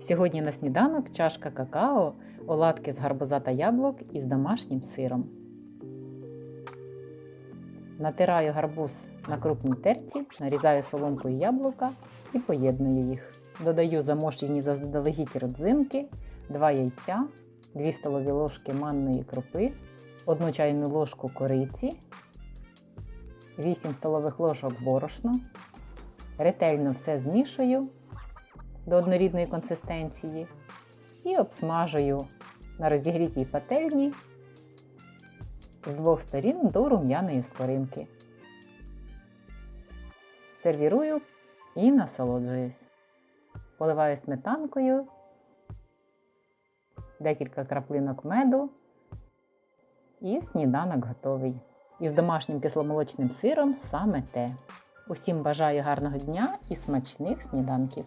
Сьогодні на сніданок чашка какао, оладки з гарбуза та яблук із домашнім сиром. Натираю гарбуз на крупній терці, нарізаю соломкою яблука і поєдную їх. Додаю замочені заздалегідь родзинки, 2 яйця, 2 столові ложки манної крупи, 1 чайну ложку кориці, 8 столових ложок борошна. Ретельно все змішую до однорідної консистенції і обсмажую на розігрітій пательні з двох сторін до рум'яної скоринки. Сервірую і насолоджуюсь. Поливаю сметанкою, декілька краплинок меду і сніданок готовий. Із домашнім кисломолочним сиром саме те. Усім бажаю гарного дня і смачних сніданків!